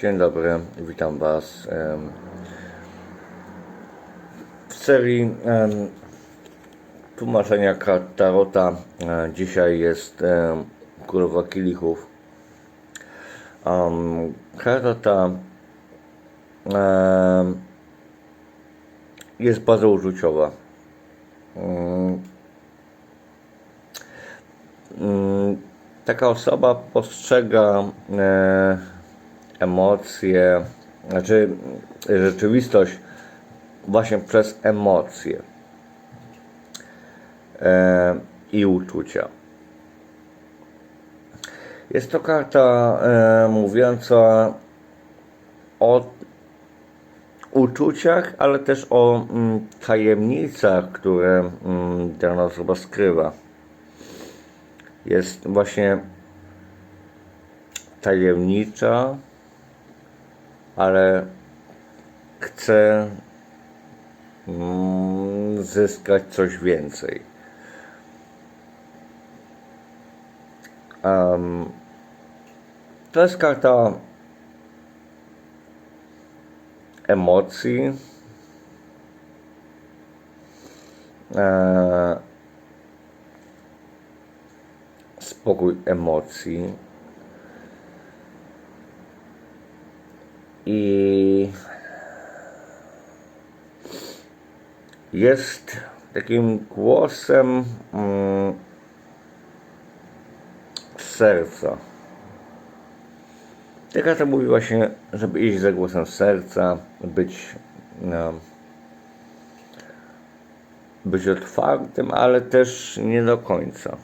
Dzień dobry, witam Was w serii tłumaczenia kart Tarota. E, Dzisiaj jest Królowa Kielichów. Karta ta jest bardzo uczuciowa. Mm, mm, Taka osoba postrzega e, emocje, znaczy rzeczywistość właśnie przez emocje e, i uczucia. Jest to karta e, mówiąca o uczuciach, ale też o mm, tajemnicach, które mm, dana osoba skrywa. Jest właśnie tajemnicza, ale chce mm, zyskać coś więcej. Em, to jest karta emocji. E, spokój emocji. I jest takim głosem mm, serca. Ta karta mówi właśnie, żeby iść za głosem serca, być, no, być otwartym, ale też nie do końca.